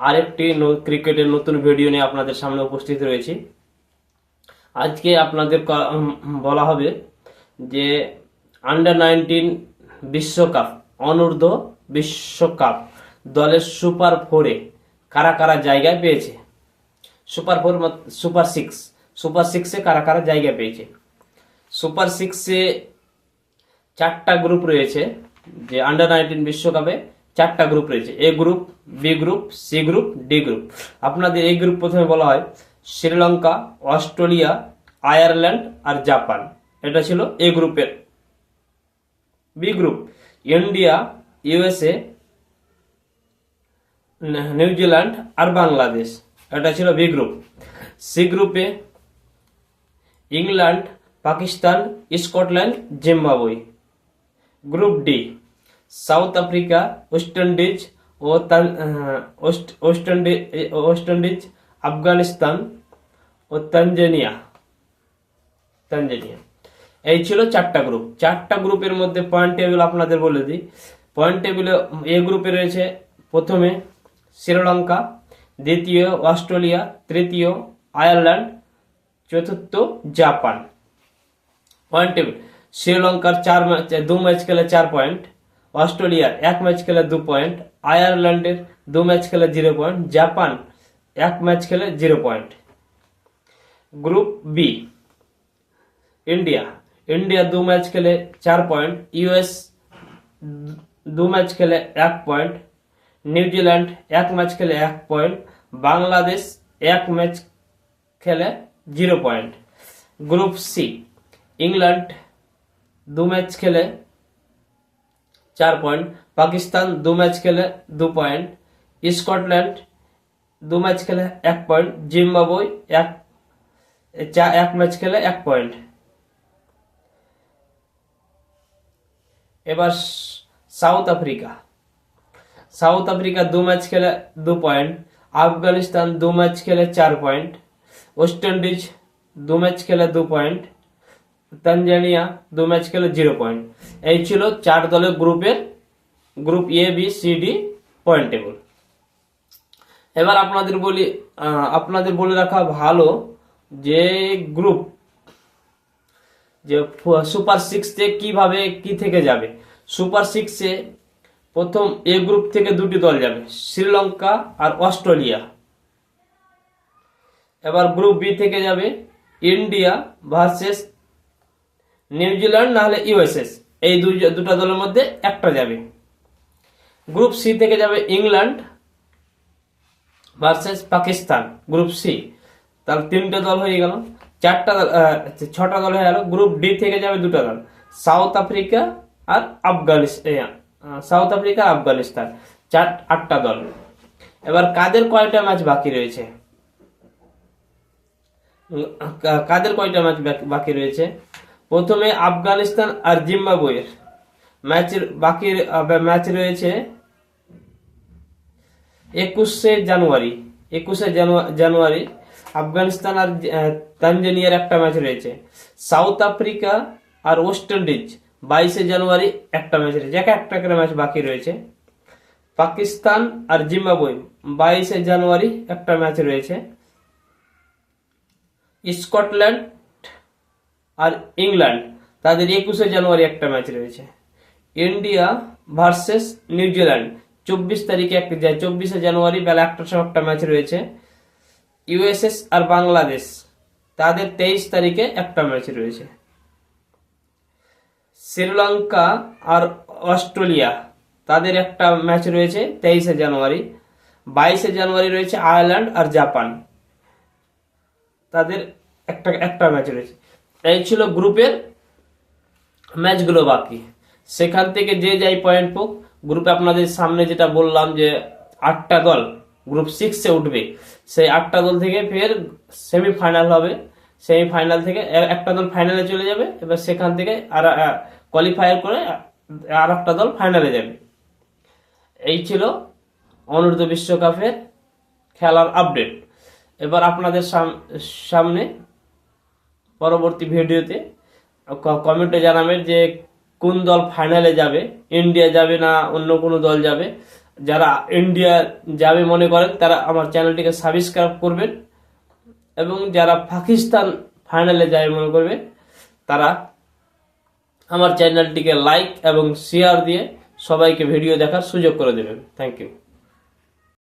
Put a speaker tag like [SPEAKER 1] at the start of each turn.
[SPEAKER 1] আরেকটি ক্রিকেটের নতুন ভিডিও নিয়ে আপনাদের সামনে উপস্থিত রয়েছি। আজকে আপনাদের বলা হবে যে আন্ডার নাইনটিন বিশ্বকাপ, অনূর্ধ্ব বিশ্বকাপ দলের সুপার ফোরে কারা কারা জায়গায় পেয়েছে? Super four super six super সিক্সে কারা কারা জায়গা পেয়েছে? সুপার সিক্সে চারটা গ্রুপ রয়েছে যে আন্ডার নাইনটিন বিশ্বকাপে চারটা গ্রুপ রয়েছে A group B group C group D group আপনাদের এই গ্রুপ প্রথমে বলা হয় শ্রীলঙ্কা, অস্ট্রেলিয়া, আয়ারল্যান্ড আর জাপান। এটা ছিল এ গ্রুপের B group India, USA New Zealand আর বাংলাদেশ। এটা ছিল বি গ্রুপ সি গ্রুপে England, Pakistan, Scotland, Zimbabwe. Group D South Africa, West Indies ও West West Indies- West Indies, Afghanistan ও তানজানিয়া। তানজানিয়া। এই ছিল চারটা গ্রুপ চারটা গ্রুপের মধ্যে পয়েন্ট টেবিল আপনাদের বলে দিই। পয়েন্ট টেবিলে এ গ্রুপে রয়েছে প্রথমে শ্রীলঙ্কা, দ্বিতীয় অস্ট্রেলিয়া, তৃতীয় আয়ারল্যান্ড, চতুর্থ জাপান। পয়েন্ট টেবিল শ্রীলঙ্কার চার ম্যাচ দু ম্যাচ খেলে চার পয়েন্ট অস্ট্রেলিয়ার এক ম্যাচ খেলে দু পয়েন্ট, আয়ারল্যান্ডের দু ম্যাচ খেলে জিরো পয়েন্ট, জাপান এক ম্যাচ খেলে zero point. Group B India. India দু ম্যাচ খেলে চার পয়েন্ট ইউএস দু ম্যাচ খেলে এক পয়েন্ট নিউজিল্যান্ড এক ম্যাচ খেলে এক পয়েন্ট, বাংলাদেশ এক ম্যাচ খেলে zero point. Group C England দু ম্যাচ খেলে চার পয়েন্ট পাকিস্তান দু ম্যাচ খেলে দু পয়েন্ট স্কটল্যান্ড দু ম্যাচ খেলে এক পয়েন্ট জিম্বাবুয়ে এক চা- এক ম্যাচ খেলে এক পয়েন্ট এবার সাউথ আফ্রিকা সাউথ আফ্রিকা দু ম্যাচ খেলে দু পয়েন্ট আফগানিস্তান দু ম্যাচ খেলে চার পয়েন্ট ওয়েস্ট ইন্ডিজ দু ম্যাচ খেলে দু পয়েন্ট তানজানিয়া দু ম্যাচ খেলে জিরো পয়েন্ট। এই ছিল চার দলের গ্রুপের group A B C D point table এবার আপনাদের বলি আপনাদের বলে রাখা ভালো যে গ্রুপ যে সুপার সিক্সে কীভাবে কি থেকে যাবে? সুপার সিক্সে প্রথম এ গ্রুপ থেকে দুটি দল যাবে, শ্রীলঙ্কা আর অস্ট্রেলিয়া। এবার গ্রুপ বি থেকে যাবে, ইন্ডিয়া ভার্সেস নিউজিল্যান্ড নাহলে ইউএসএস এই দুই দুটা দলের মধ্যে একটা যাবে। গ্রুপ সি থেকে যাবে England versus Pakistan group C তাহলে তিনটে দল হয়ে গেল। চারটা দল ছটা দল হয়ে গেল। গ্রুপ ডি থেকে যাবে দুটো দল। সাউথ আফ্রিকা আর আফগানিস্তান সাউথ আফ্রিকা আর আফগানিস্তান চার, আটটা দল। এবার কাদের কয়টা ম্যাচ বাকি রয়েছে? কাদের কয়টা ম্যাচ বাকি রয়েছে? প্রথমে আফগানিস্তান আর জিম্বাবুয়ের ম্যাচের বাকি ম্যাচ রয়েছে একুশে জানুয়ারি। একুশে জানুয়া- জানুয়ারি আফগানিস্তান আর তানজানিয়ার একটা ম্যাচ রয়েছে। সাউথ আফ্রিকা আর ওয়েস্ট ইন্ডিজ বাইশে জানুয়ারি একটা ম্যাচ রয়েছে। এক একটা করে ম্যাচ বাকি রয়েছে। পাকিস্তান আর জিম্বাবুয়ে বাইশে জানুয়ারি একটা ম্যাচ রয়েছে। স্কটল্যান্ড আর ইংল্যান্ড, তাদের একুশে জানুয়ারি একটা ম্যাচ রয়েছে। ইন্ডিয়া ভার্সেস নিউজিল্যান্ড চব্বিশ তারিখে একটা যায়। চব্বিশে জানুয়ারি বেলা একটার সময় একটা ম্যাচ রয়েছে। ইউএসএস আর বাংলাদেশ, তাদের তেইশ তারিখে একটা ম্যাচ রয়েছে। শ্রীলঙ্কা আর অস্ট্রেলিয়া, তাদের একটা ম্যাচ রয়েছে তেইশে জানুয়ারি। বাইশে জানুয়ারি রয়েছে আয়ারল্যান্ড আর জাপান, তাদের একটা একটা ম্যাচ রয়েছে। এই ছিল গ্রুপের ম্যাচগুলো বাকি। সেখান থেকে যে যাই পয়েন্ট পোক গ্রুপে আপনাদের সামনে যেটা বললাম যে আটটা দল গ্রুপ সিক্সে উঠবে। সেই আটটা দল থেকে ফের সেমিফাইনাল হবে। সেমিফাইনাল থেকে একটা দল ফাইনালে চলে যাবে, এবার সেখান থেকে আর কোয়ালিফায়ার করে আর একটা দল ফাইনালে যাবে। এই ছিল অনূর্ধ্ব বিশ্বকাপের খেলার আপডেট এবার আপনাদের সাম- সামনে পরবর্তী ভিডিওতে। কমেন্টে জানাবেন যে কোন দল ফাইনালে যাবে ইন্ডিয়া যাবে না, অন্য কোনো দল যাবে। যারা ইন্ডিয়া যাবে মনে করেন, তারা আমার চ্যানেলটিকে সাবস্ক্রাইব করবেন। এবং যারা পাকিস্তান ফাইনালে যাবে মনে করবে তারা আমার চ্যানেলটিকে লাইক এবং শেয়ার দিয়ে সবাইকে ভিডিও দেখার সুযোগ করে দেবেন। Thank you